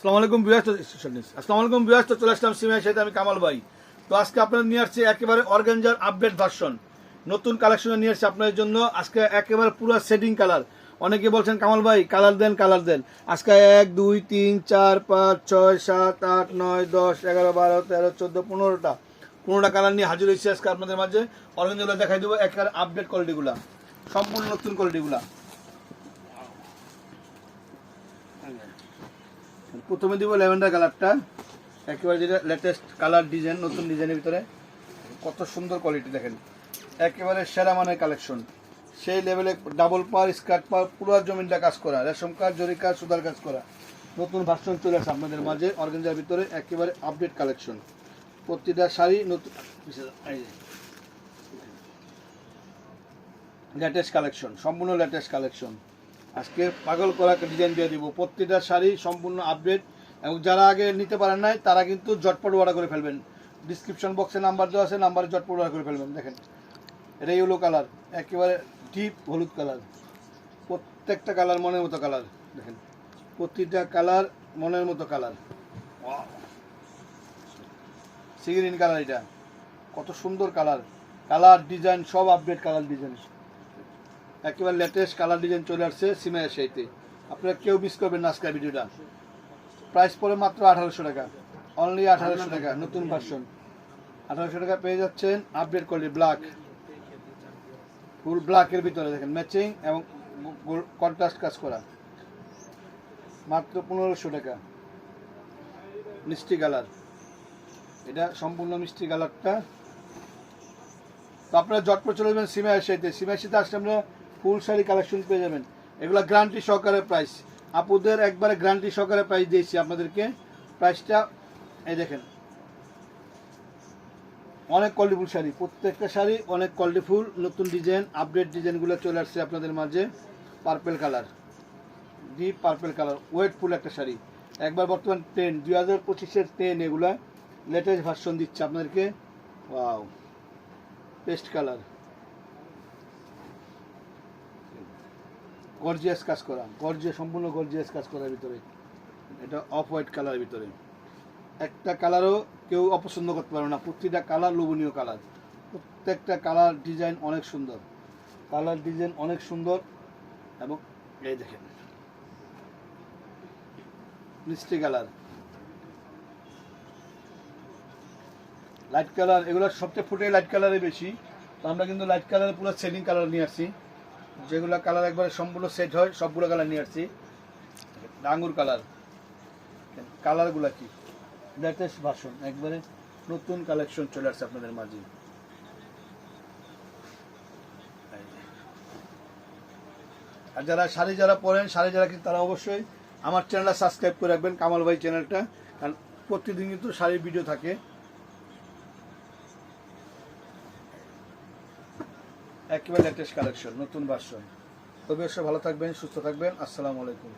আসসালামু আলাইকুম বিয়াস আসসালামু আলাইকুম বিয়াস চলে আসলাম সিমের সাথে আমি কামাল ভাই। তো আজকে আপনার নিয়ে আসছি একেবারে অর্গানজার আপডেট ভার্সন। নতুন কালেকশনে নিয়ে আসছি আপনাদের জন্য। আজকে একেবারে পুরো সেটিং কালার। অনেকে বলছেন, কামাল ভাই, কালার দেন কালার দেন। আজকে এক, দুই, তিন, চার, পাঁচ, ছয়, সাত, আট, নয়, দশ, এগারো, বারো, তেরো, চোদ্দ, পনেরোটা। পনেরোটা কালার নিয়ে হাজির হয়েছে আজকে আপনাদের মাঝে। অর্গানজাগুলো দেখাই দেবো একেবারে আপডেট কোয়ালিটিগুলা সম্পূর্ণ নতুন কোয়ালিটিগুলা প্রথমে দিব ল্যাভেন্ডার কালারটা। একেবারে যেটা লেটেস্ট কালার ডিজাইন নতুন ডিজাইনের ভিতরে। কত সুন্দর কোয়ালিটি দেখেন। একেবারে সেরা মানের কালেকশন সেই লেভেলে ডাবল পার স্কার্ট পার, পুরো জমিনটা কাজ করা। রেশম কাজ, জরি কাজ সুদার কাজ করা। নতুন ভার্সন চলে আসে আপনাদের মাঝে অর্গেঞ্জার ভিতরে একেবারে আপডেট কালেকশন প্রতিটা শাড়ি নতুন লেটেস্ট কালেকশন সম্পূর্ণ লেটেস্ট কালেকশন আজকে পাগল করা একটা ডিজাইন দিয়ে দিব। প্রত্যেকটা শাড়ি সম্পূর্ণ আপডেট এবং যারা আগে নিতে পারেন নাই, তারা কিন্তু জটপট অর্ডার করে ফেলবেন। ডিসক্রিপশন বক্সে নাম্বার দেওয়া আছে নাম্বারে জটপট অর্ডার করে ফেলবেন। দেখেন এটা ইয়েলো কালার একেবারে ডিপ হলুদ কালার প্রত্যেকটা কালার মনের মতো কালার দেখেন, প্রতিটা কালার মনের মতো কালার সিগ্রিন কালার এটা। কত সুন্দর কালার কালার ডিজাইন সব আপডেট কালার ডিজাইন একেবারে লেটেস্ট কালার ডিজাইন চলে আসছে সিমের সাইতে আপনারা কেউ মিস করবেন না আজকের ভিডিওটা প্রাইস পড়ে মাত্র আঠারোশো টাকা। অনলি আঠারোশো টাকা, নতুন ভার্সন আঠারোশো টাকা পেয়ে যাচ্ছেন আপডেট কোয়ালিটি ব্ল্যাক ফুল ব্ল্যাকের ভিতরে দেখেন ম্যাচিং এবং কন্ট্রাস্ট কাজ করা। মাত্র পনেরোশো টাকা। মিষ্টি কালার এটা সম্পূর্ণ মিষ্টি কালারটা তো আপনারা জটপট চলে যাবেন সিমা এসিতে সিমা এসিতে আসলে আমরা ফুল শাড়ি কালেকশন পেয়ে যাবেন। এগুলো গ্যারান্টি সহকারে প্রাইস আপুদের একবারে গ্যারান্টি সহকারে প্রাইস দিয়েছি আপনাদেরকে। প্রাইসটা এই দেখেন। অনেক কোয়ালিটিফুল শাড়ি। প্রত্যেকটা শাড়ি অনেক কোয়ালিটিফুল নতুন ডিজাইন আপডেট ডিজাইনগুলো চলে আসছে আপনাদের মাঝে। Purple colour deep purple colour weightful একটা শাড়ি। একবার বর্তমান টেন দুই হাজার পঁচিশের টেন এগুলা লেটেস্ট ভার্সন দিচ্ছে আপনাদেরকে। ওয়াও পেস্ট কালার গর্জিয়াস কাজ করা গর্জিয়া সম্পূর্ণ গর্জিয়াস কাজ করার ভিতরে। এটা অফ হোয়াইট কালারের ভিতরে। একটা কালারও কেউ অপছন্দ করতে পারবে না। প্রতিটা কালার লোভনীয় কালার প্রত্যেকটা কালার ডিজাইন অনেক সুন্দর। কালার ডিজাইন অনেক সুন্দর। এবং এই দেখেন, মিষ্টি কালার লাইট কালার এগুলো সবচেয়ে ফুটে লাইট কালারে বেশি। তো আমরা কিন্তু লাইট কালারে পুরো সেলিং কালার নিয়ে আসছি। যেগুলো কালার একবারে সম্পূর্ণ সেট হয়, সবগুলো কালার নিয়ে আসছি। ডাঙ্গুর কালার কালারগুলো কি? লেটেস্ট ভার্সন একবারে নতুন কালেকশন চলে আসছে আপনাদের মাঝে। আর যারা শাড়ি যারা পরেন, শাড়ি যারা কিন্তু তারা অবশ্যই আমার চ্যানেলটা সাবস্ক্রাইব করে রাখবেন, কামাল ভাই চ্যানেলটা কারণ প্রতিদিন কিন্তু শাড়ির ভিডিও থাকে। একেবারে লেটেস্ট কালেকশন নতুন ভার্সন তবে ভালো থাকবেন সুস্থ থাকবেন। আসসালামু আলাইকুম।